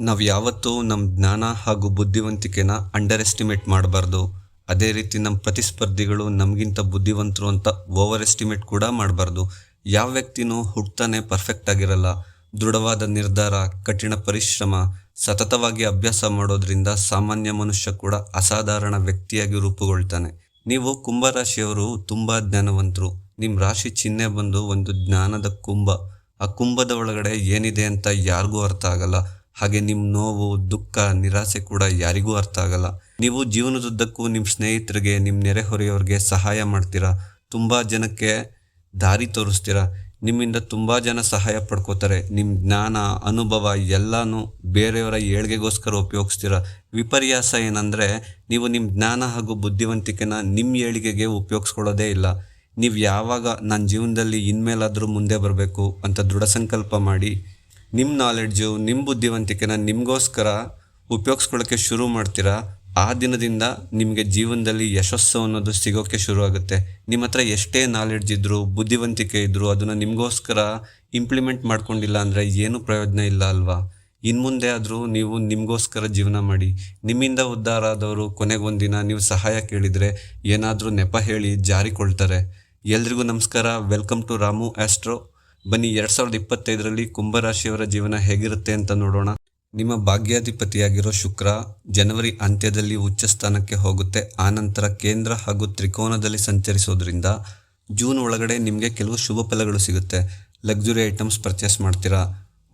ನಾವು ಯಾವತ್ತೂ ನಮ್ಮ ಜ್ಞಾನ ಹಾಗೂ ಬುದ್ಧಿವಂತಿಕೆನ ಅಂಡರ್ ಎಸ್ಟಿಮೇಟ್ ಮಾಡಬಾರ್ದು. ಅದೇ ರೀತಿ ನಮ್ಮ ಪ್ರತಿಸ್ಪರ್ಧಿಗಳು ನಮಗಿಂತ ಬುದ್ಧಿವಂತರು ಅಂತ ಓವರ್ ಎಸ್ಟಿಮೇಟ್ ಕೂಡ ಮಾಡಬಾರ್ದು. ಯಾವ ವ್ಯಕ್ತಿನೂ ಹುಟ್ತಾನೆ ಪರ್ಫೆಕ್ಟ್ ಆಗಿರಲ್ಲ. ದೃಢವಾದ ನಿರ್ಧಾರ, ಕಠಿಣ ಪರಿಶ್ರಮ, ಸತತವಾಗಿ ಅಭ್ಯಾಸ ಮಾಡೋದ್ರಿಂದ ಸಾಮಾನ್ಯ ಮನುಷ್ಯ ಕೂಡ ಅಸಾಧಾರಣ ವ್ಯಕ್ತಿಯಾಗಿ ರೂಪುಗೊಳ್ತಾನೆ. ನೀವು ಕುಂಭರಾಶಿಯವರು ತುಂಬ ಜ್ಞಾನವಂತರು. ನಿಮ್ಮ ರಾಶಿ ಚಿಹ್ನೆ ಬಂದು ಒಂದು ಜ್ಞಾನದ ಕುಂಭ. ಆ ಕುಂಭದ ಒಳಗಡೆ ಏನಿದೆ ಅಂತ ಯಾರಿಗೂ ಅರ್ಥ ಆಗಲ್ಲ. ಹಾಗೆ ನಿಮ್ಮ ನೋವು, ದುಃಖ, ನಿರಾಸೆ ಕೂಡ ಯಾರಿಗೂ ಅರ್ಥ ಆಗಲ್ಲ. ನೀವು ಜೀವನದುದ್ದಕ್ಕೂ ನಿಮ್ಮ ಸ್ನೇಹಿತರಿಗೆ ನಿಮ್ಮ ನೆರೆಹೊರೆಯವ್ರಿಗೆ ಸಹಾಯ ಮಾಡ್ತೀರಾ? ತುಂಬ ಜನಕ್ಕೆ ದಾರಿ ತೋರಿಸ್ತೀರಾ? ನಿಮ್ಮಿಂದ ತುಂಬ ಜನ ಸಹಾಯ ಪಡ್ಕೋತಾರೆ. ನಿಮ್ಮ ಜ್ಞಾನ, ಅನುಭವ ಎಲ್ಲನೂ ಬೇರೆಯವರ ಏಳ್ಗೆಗೋಸ್ಕರ ಉಪಯೋಗಿಸ್ತೀರ? ವಿಪರ್ಯಾಸ ಏನಂದರೆ, ನೀವು ನಿಮ್ಮ ಜ್ಞಾನ ಹಾಗೂ ಬುದ್ಧಿವಂತಿಕೆನ ನಿಮ್ಮ ಏಳಿಗೆಗೆ ಉಪಯೋಗಿಸ್ಕೊಳ್ಳೋದೇ ಇಲ್ಲ. ನೀವು ಯಾವಾಗ ನನ್ನ ಜೀವನದಲ್ಲಿ ಇನ್ಮೇಲಾದರೂ ಮುಂದೆ ಬರಬೇಕು ಅಂತ ದೃಢ ಸಂಕಲ್ಪ ಮಾಡಿ ನಿಮ್ಮ ನಾಲೆಡ್ಜು ನಿಮ್ಮ ಬುದ್ಧಿವಂತಿಕೆನ ನಿಮಗೋಸ್ಕರ ಉಪಯೋಗಿಸ್ಕೊಳ್ಳೋಕ್ಕೆ ಶುರು ಮಾಡ್ತೀರಾ? ಆ ದಿನದಿಂದ ನಿಮಗೆ ಜೀವನದಲ್ಲಿ ಯಶಸ್ಸು ಅನ್ನೋದು ಸಿಗೋಕ್ಕೆ ಶುರು ಆಗುತ್ತೆ ನಿಮ್ಮ ಹತ್ರ ಎಷ್ಟೇ ನಾಲೆಡ್ಜ್ ಇದ್ದರೂ ಬುದ್ಧಿವಂತಿಕೆ ಇದ್ದರೂ ಅದನ್ನು ನಿಮಗೋಸ್ಕರ ಇಂಪ್ಲಿಮೆಂಟ್ ಮಾಡ್ಕೊಂಡಿಲ್ಲ ಅಂದರೆ ಏನೂ ಪ್ರಯೋಜನ ಇಲ್ಲ ಅಲ್ವಾ? ಇನ್ನು ಮುಂದೆ ಆದರೂ ನೀವು ನಿಮಗೋಸ್ಕರ ಜೀವನ ಮಾಡಿ. ನಿಮ್ಮಿಂದ ಉದ್ಧಾರ ಆದವರು ಕೊನೆಗೊಂದಿನ ನೀವು ಸಹಾಯ ಕೇಳಿದರೆ ಏನಾದರೂ ನೆಪ ಹೇಳಿ ಜಾರಿಕೊಳ್ತಾರೆ. ಎಲ್ರಿಗೂ ನಮಸ್ಕಾರ. ವೆಲ್ಕಮ್ ಟು ರಾಮು ಆಸ್ಟ್ರೋ ಬನ್ನಿ, ಎರಡು ಸಾವಿರದ ಇಪ್ಪತ್ತೈದರಲ್ಲಿ ಕುಂಭರಾಶಿಯವರ ಜೀವನ ಹೇಗಿರುತ್ತೆ ಅಂತ ನೋಡೋಣ. ನಿಮ್ಮ ಭಾಗ್ಯಾಧಿಪತಿಯಾಗಿರೋ ಶುಕ್ರ ಜನವರಿ ಅಂತ್ಯದಲ್ಲಿ ಉಚ್ಚ ಸ್ಥಾನಕ್ಕೆ ಹೋಗುತ್ತೆ. ಆನಂತರ ಕೇಂದ್ರ ಹಾಗೂ ತ್ರಿಕೋನದಲ್ಲಿ ಸಂಚರಿಸೋದ್ರಿಂದ ಜೂನ್ ಒಳಗಡೆ ನಿಮಗೆ ಕೆಲವು ಶುಭ ಫಲಗಳು ಸಿಗುತ್ತೆ. ಲಕ್ಸುರಿ ಐಟಮ್ಸ್ ಪರ್ಚೇಸ್ ಮಾಡ್ತೀರಾ?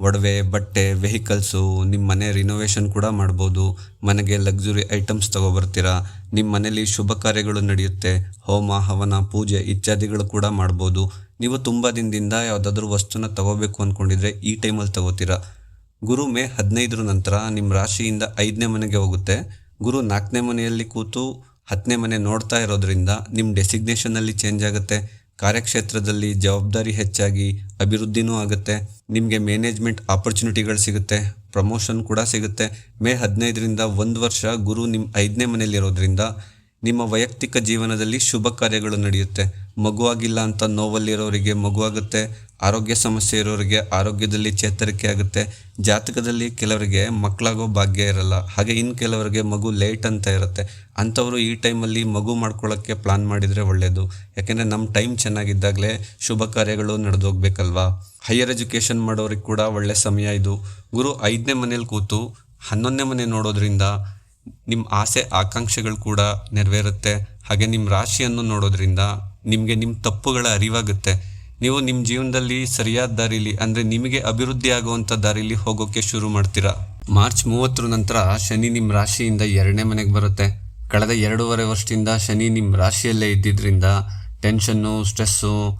ಒಡವೆ, ಬಟ್ಟೆ ವೆಹಿಕಲ್ಸು ನಿಮ್ಮ ಮನೆ ರಿನೋವೇಷನ್ ಕೂಡ ಮಾಡ್ಬೋದು. ಮನೆಗೆ ಲಕ್ಸುರಿ ಐಟಮ್ಸ್ ತಗೊಬರ್ತೀರಾ? ನಿಮ್ಮ ಮನೆಯಲ್ಲಿ ಶುಭ ಕಾರ್ಯಗಳು ನಡೆಯುತ್ತೆ. ಹೋಮ, ಹವನ, ಪೂಜೆ ಇತ್ಯಾದಿಗಳು ಕೂಡ ಮಾಡ್ಬೋದು. ನೀವು ತುಂಬ ದಿನದಿಂದ ಯಾವುದಾದ್ರೂ ವಸ್ತುನ ತಗೋಬೇಕು ಅಂದ್ಕೊಂಡಿದ್ರೆ ಈ ಟೈಮಲ್ಲಿ ತಗೋತೀರಾ? ಗುರು ಮೇ ಹದಿನೈದರ ನಂತರ ನಿಮ್ಮ ರಾಶಿಯಿಂದ ಐದನೇ ಮನೆಗೆ ಹೋಗುತ್ತೆ. ಗುರು ನಾಲ್ಕನೇ ಮನೆಯಲ್ಲಿ ಕೂತು ಹತ್ತನೇ ಮನೆ ನೋಡ್ತಾ ಇರೋದ್ರಿಂದ ನಿಮ್ಮ ಡೆಸಿಗ್ನೇಷನಲ್ಲಿ ಚೇಂಜ್ ಆಗುತ್ತೆ. ಕಾರ್ಯಕ್ಷೇತ್ರದಲ್ಲಿ ಜವಾಬ್ದಾರಿ ಹೆಚ್ಚಾಗಿ ಅಭಿವೃದ್ಧಿನೂ ಆಗುತ್ತೆ. ನಿಮಗೆ ಮ್ಯಾನೇಜ್ಮೆಂಟ್ ಆಪರ್ಚುನಿಟಿಗಳು ಸಿಗುತ್ತೆ. ಪ್ರಮೋಷನ್ ಕೂಡ ಸಿಗುತ್ತೆ. ಮೇ ಹದಿನೈದರಿಂದ ಒಂದು ವರ್ಷ ಗುರು ನಿಮ್ಮ ಐದನೇ ಮನೆಯಲ್ಲಿರೋದ್ರಿಂದ ನಿಮ್ಮ ವೈಯಕ್ತಿಕ ಜೀವನದಲ್ಲಿ ಶುಭ ಕಾರ್ಯಗಳು ನಡೆಯುತ್ತೆ. ಮಗುವಾಗಿಲ್ಲ ಅಂತ ನೋವಲ್ಲಿರೋರಿಗೆ ಮಗುವಾಗುತ್ತೆ. ಆರೋಗ್ಯ ಸಮಸ್ಯೆ ಇರೋರಿಗೆ ಆರೋಗ್ಯದಲ್ಲಿ ಚೇತರಿಕೆ ಆಗುತ್ತೆ. ಜಾತಕದಲ್ಲಿ ಕೆಲವರಿಗೆ ಮಕ್ಕಳಾಗೋ ಭಾಗ್ಯ ಇರಲ್ಲ. ಹಾಗೆ ಇನ್ನು ಕೆಲವರಿಗೆ ಮಗು ಲೇಟ್ ಅಂತ ಇರುತ್ತೆ. ಅಂಥವರು ಈ ಟೈಮಲ್ಲಿ ಮಗು ಮಾಡ್ಕೊಳ್ಳೋಕ್ಕೆ ಪ್ಲಾನ್ ಮಾಡಿದರೆ ಒಳ್ಳೆಯದು ಯಾಕೆಂದರೆ ನಮ್ಮ ಟೈಮ್ ಚೆನ್ನಾಗಿದ್ದಾಗಲೇ ಶುಭ ಕಾರ್ಯಗಳು ನಡೆದೋಗ್ಬೇಕಲ್ವಾ? ಹೈಯರ್ ಎಜುಕೇಷನ್ ಮಾಡೋರಿಗೆ ಕೂಡ ಒಳ್ಳೆ ಸಮಯ ಇದು. ಗುರು ಐದನೇ ಮನೇಲಿ ಕೂತು ಹನ್ನೊಂದನೇ ಮನೆ ನೋಡೋದ್ರಿಂದ ನಿಮ್ಮ ಆಸೆ, ಆಕಾಂಕ್ಷೆಗಳು ಕೂಡ ನೆರವೇರುತ್ತೆ. ಹಾಗೆ ನಿಮ್ಮ ರಾಶಿಯನ್ನು ನೋಡೋದ್ರಿಂದ ನಿಮಗೆ ನಿಮ್ಮ ತಪ್ಪುಗಳ ಅರಿವಾಗುತ್ತೆ. ನೀವು ನಿಮ್ಮ ಜೀವನದಲ್ಲಿ ಸರಿಯಾದ ದಾರಿಲಿ, ಅಂದರೆ ನಿಮಗೆ ಅಭಿವೃದ್ಧಿ ಆಗುವಂಥ ದಾರಿಲಿ ಹೋಗೋಕ್ಕೆ ಶುರು ಮಾಡ್ತೀರಾ? ಮಾರ್ಚ್ ಮೂವತ್ತರ ನಂತರ ಶನಿ ನಿಮ್ಮ ರಾಶಿಯಿಂದ ಎರಡನೇ ಮನೆಗೆ ಬರುತ್ತೆ. ಕಳೆದ ಎರಡೂವರೆ ವರ್ಷದಿಂದ ಶನಿ ನಿಮ್ಮ ರಾಶಿಯಲ್ಲೇ ಇದ್ದಿದ್ದರಿಂದ ಟೆನ್ಷನ್ನು, ಸ್ಟ್ರೆಸ್ಸು,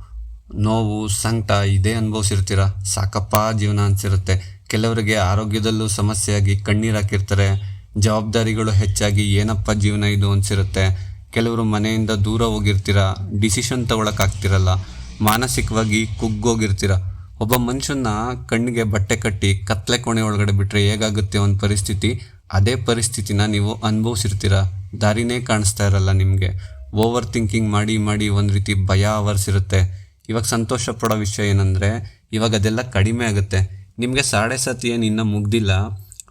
ನೋವು, ಸಂಕಟ ಇದೇ ಅನುಭವಿಸಿರ್ತೀರ? ಸಾಕಪ್ಪ ಜೀವನ ಅನಿಸಿರುತ್ತೆ. ಕೆಲವರಿಗೆ ಆರೋಗ್ಯದಲ್ಲೂ ಸಮಸ್ಯೆಯಾಗಿ ಕಣ್ಣೀರು ಹಾಕಿರ್ತಾರೆ. ಜವಾಬ್ದಾರಿಗಳು ಹೆಚ್ಚಾಗಿ ಏನಪ್ಪ ಜೀವನ ಇದು ಅನಿಸಿರುತ್ತೆ? ಕೆಲವರು ಮನೆಯಿಂದ ದೂರ ಹೋಗಿರ್ತೀರ? ಡಿಸಿಷನ್ ತಗೊಳಕ್ಕಾಗ್ತಿರಲ್ಲ. ಮಾನಸಿಕವಾಗಿ ಕುಗ್ಗೋಗಿರ್ತೀರ? ಒಬ್ಬ ಮನುಷ್ಯನ ಕಣ್ಣಿಗೆ ಬಟ್ಟೆ ಕಟ್ಟಿ ಕತ್ಲೆ ಕೋಣೆ ಒಳಗಡೆ ಬಿಟ್ಟರೆ ಹೇಗಾಗುತ್ತೆ ಒಂದು ಪರಿಸ್ಥಿತಿ? ಅದೇ ಪರಿಸ್ಥಿತಿನ ನೀವು ಅನುಭವಿಸಿರ್ತೀರ? ದಾರಿನೇ ಕಾಣಿಸ್ತಾ ಇರಲ್ಲ ನಿಮಗೆ. ಓವರ್ ಥಿಂಕಿಂಗ್ ಮಾಡಿ ಮಾಡಿ ಒಂದು ರೀತಿ ಭಯ ಆವರಿಸಿರುತ್ತೆ. ಇವಾಗ ಸಂತೋಷ ಪಡೋ ವಿಷಯ ಏನಂದರೆ, ಇವಾಗ ಅದೆಲ್ಲ ಕಡಿಮೆ ಆಗುತ್ತೆ. ನಿಮಗೆ ಸಾಡೆ ಸತಿ ಏನು ಇನ್ನೂ ಮುಗ್ದಿಲ್ಲ.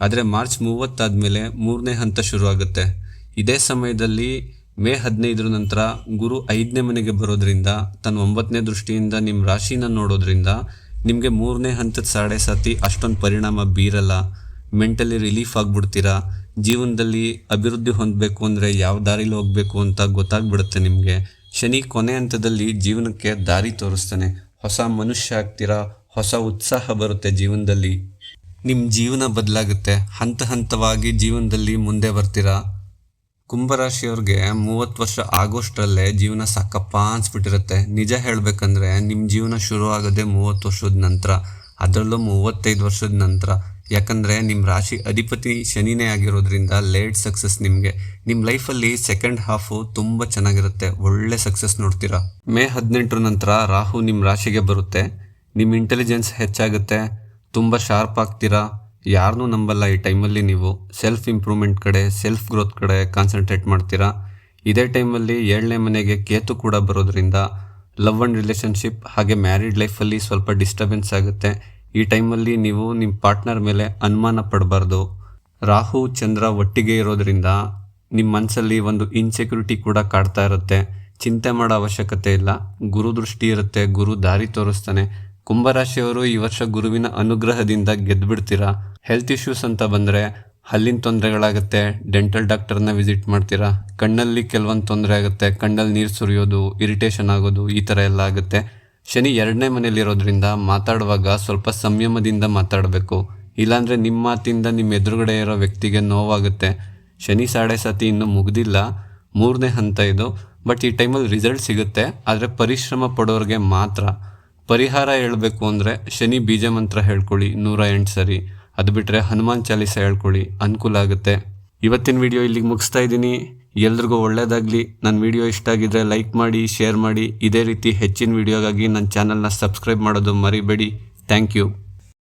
ಆದರೆ ಮಾರ್ಚ್ ಮೂವತ್ತಾದಮೇಲೆ ಮೂರನೇ ಹಂತ ಶುರುವಾಗುತ್ತೆ. ಇದೇ ಸಮಯದಲ್ಲಿ ಮೇ ಹದಿನೈದರ ನಂತರ ಗುರು ಐದನೇ ಮನೆಗೆ ಬರೋದ್ರಿಂದ, ತನ್ನ ಒಂಬತ್ತನೇ ದೃಷ್ಟಿಯಿಂದ ನಿಮ್ಮ ರಾಶಿನ ನೋಡೋದ್ರಿಂದ ನಿಮಗೆ ಮೂರನೇ ಹಂತದ ಸಾಡೆ ಸಾತಿ ಅಷ್ಟೊಂದು ಪರಿಣಾಮ ಬೀರಲ್ಲ. Mentally relief ಆಗಿಬಿಡ್ತೀರಾ? ಜೀವನದಲ್ಲಿ ಅಭಿವೃದ್ಧಿ ಹೊಂದಬೇಕು ಅಂದರೆ ಯಾವ ದಾರಿಲಿ ಹೋಗಬೇಕು ಅಂತ ಗೊತ್ತಾಗ್ಬಿಡುತ್ತೆ ನಿಮಗೆ. ಶನಿ ಕೊನೆ ಹಂತದಲ್ಲಿ ಜೀವನಕ್ಕೆ ದಾರಿ ತೋರಿಸ್ತಾನೆ. ಹೊಸ ಮನುಷ್ಯ ಆಗ್ತೀರಾ? ಹೊಸ ಉತ್ಸಾಹ ಬರುತ್ತೆ ಜೀವನದಲ್ಲಿ. ನಿಮ್ಮ ಜೀವನ ಬದಲಾಗುತ್ತೆ. ಹಂತ ಹಂತವಾಗಿ ಜೀವನದಲ್ಲಿ ಮುಂದೆ ಬರ್ತೀರಾ? ಕುಂಭರಾಶಿಯವ್ರಿಗೆ ಮೂವತ್ತು ವರ್ಷ ಆಗೋಷ್ಟರಲ್ಲೇ ಜೀವನ ಸಾಕಪ್ಪ ಅನ್ಸ್ಬಿಟ್ಟಿರುತ್ತೆ. ನಿಜ ಹೇಳಬೇಕಂದ್ರೆ ನಿಮ್ಮ ಜೀವನ ಶುರು ಆಗೋದೇ ಮೂವತ್ತು ವರ್ಷದ ನಂತರ. ಅದರಲ್ಲೂ ಮೂವತ್ತೈದು ವರ್ಷದ ನಂತರ. ಯಾಕಂದರೆ ನಿಮ್ಮ ರಾಶಿ ಅಧಿಪತಿ ಶನಿನೇ ಆಗಿರೋದ್ರಿಂದ ಲೇಟ್ ಸಕ್ಸಸ್ ನಿಮಗೆ. ನಿಮ್ಮ ಲೈಫಲ್ಲಿ ಸೆಕೆಂಡ್ ಹಾಫು ತುಂಬ ಚೆನ್ನಾಗಿರುತ್ತೆ. ಒಳ್ಳೆ ಸಕ್ಸಸ್ ನೋಡ್ತೀರಾ. ಮೇ ಹದಿನೆಂಟರ ನಂತರ ರಾಹು ನಿಮ್ಮ ರಾಶಿಗೆ ಬರುತ್ತೆ. ನಿಮ್ಮ ಇಂಟೆಲಿಜೆನ್ಸ್ ಹೆಚ್ಚಾಗುತ್ತೆ. ತುಂಬ ಶಾರ್ಪ್ ಆಗ್ತೀರಾ? ಯಾರನ್ನೂ ನಂಬಲ್ಲ ಈ ಟೈಮಲ್ಲಿ ನೀವು. ಸೆಲ್ಫ್ ಇಂಪ್ರೂವ್ಮೆಂಟ್ ಕಡೆ ಸೆಲ್ಫ್ ಗ್ರೋತ್ ಕಡೆ ಕಾನ್ಸಂಟ್ರೇಟ್ ಮಾಡ್ತೀರಾ? ಇದೇ ಟೈಮಲ್ಲಿ ಏಳನೇ ಮನೆಗೆ ಕೇತು ಕೂಡ ಬರೋದ್ರಿಂದ ಲವ್ ಆ್ಯಂಡ್ ರಿಲೇಷನ್ಶಿಪ್ ಹಾಗೆ ಮ್ಯಾರಿಡ್ ಲೈಫಲ್ಲಿ ಸ್ವಲ್ಪ ಡಿಸ್ಟರ್ಬೆನ್ಸ್ ಆಗುತ್ತೆ. ಈ ಟೈಮಲ್ಲಿ ನೀವು ನಿಮ್ಮ ಪಾರ್ಟ್ನರ್ ಮೇಲೆ ಅನುಮಾನ ಪಡಬಾರ್ದು. ರಾಹು, ಚಂದ್ರ ಒಟ್ಟಿಗೆ ಇರೋದ್ರಿಂದ ನಿಮ್ಮ ಮನಸ್ಸಲ್ಲಿ ಒಂದು ಇನ್ಸೆಕ್ಯೂರಿಟಿ ಕೂಡ ಕಾಡ್ತಾ ಇರುತ್ತೆ. ಚಿಂತೆ ಮಾಡೋ ಅವಶ್ಯಕತೆ ಇಲ್ಲ. ಗುರು ದೃಷ್ಟಿ ಇರುತ್ತೆ, ಗುರು ದಾರಿ ತೋರಿಸ್ತಾನೆ. ಕುಂಭರಾಶಿಯವರು ಈ ವರ್ಷ ಗುರುವಿನ ಅನುಗ್ರಹದಿಂದ ಗೆದ್ಬಿಡ್ತೀರಾ? ಹೆಲ್ತ್ ಇಶ್ಯೂಸ್ ಅಂತ ಬಂದರೆ ಹಲ್ಲಿನ ತೊಂದರೆಗಳಾಗುತ್ತೆ ಡೆಂಟಲ್ ಡಾಕ್ಟರ್ನ ವಿಸಿಟ್ ಮಾಡ್ತೀರಾ? ಕಣ್ಣಲ್ಲಿ ಕೆಲವೊಂದು ತೊಂದರೆ ಆಗುತ್ತೆ, ಕಣ್ಣಲ್ಲಿ ನೀರು ಸುರಿಯೋದು ಇರಿಟೇಷನ್ ಆಗೋದು, ಈ ಥರ ಎಲ್ಲ ಆಗುತ್ತೆ. ಶನಿ ಎರಡನೇ ಮನೇಲಿರೋದ್ರಿಂದ ಮಾತಾಡುವಾಗ ಸ್ವಲ್ಪ ಸಂಯಮದಿಂದ ಮಾತಾಡಬೇಕು. ಇಲ್ಲಾಂದರೆ ನಿಮ್ಮ ಮಾತಿಂದ ನಿಮ್ಮ ಎದುರುಗಡೆ ಇರೋ ವ್ಯಕ್ತಿಗೆ ನೋವಾಗುತ್ತೆ. ಶನಿ ಸಾಡೆ ಸತಿ ಇನ್ನೂ ಮುಗ್ದಿಲ್ಲ, ಮೂರನೇ ಹಂತ ಇದು. ಬಟ್ ಈ ಟೈಮಲ್ಲಿ ರಿಸಲ್ಟ್ ಸಿಗುತ್ತೆ, ಆದರೆ ಪರಿಶ್ರಮ ಪಡೋರಿಗೆ ಮಾತ್ರ. ಪರಿಹಾರ ಹೇಳಬೇಕು ಅಂದರೆ ಶನಿ ಬೀಜ ಮಂತ್ರ ಹೇಳ್ಕೊಳ್ಳಿ ನೂರ ಎಂಟು ಸರಿ. ಅದು ಬಿಟ್ಟರೆ ಹನುಮಾನ್ ಚಾಲೀಸ ಹೇಳ್ಕೊಳ್ಳಿ, ಅನುಕೂಲ ಆಗುತ್ತೆ. ಇವತ್ತಿನ ವಿಡಿಯೋ ಇಲ್ಲಿಗೆ ಮುಗಿಸ್ತಾ ಇದ್ದೀನಿ. ಎಲ್ರಿಗೂ ಒಳ್ಳೆಯದಾಗಲಿ ನನ್ನ ವಿಡಿಯೋ ಇಷ್ಟ ಆಗಿದ್ರೆ ಲೈಕ್ ಮಾಡಿ ಶೇರ್ ಮಾಡಿ. ಇದೇ ರೀತಿ ಹೆಚ್ಚಿನ ವಿಡಿಯೋಗಾಗಿ ನನ್ನ ಚಾನಲ್ನ ಸಬ್ಸ್ಕ್ರೈಬ್ ಮಾಡೋದು ಮರಿಬೇಡಿ. Thank you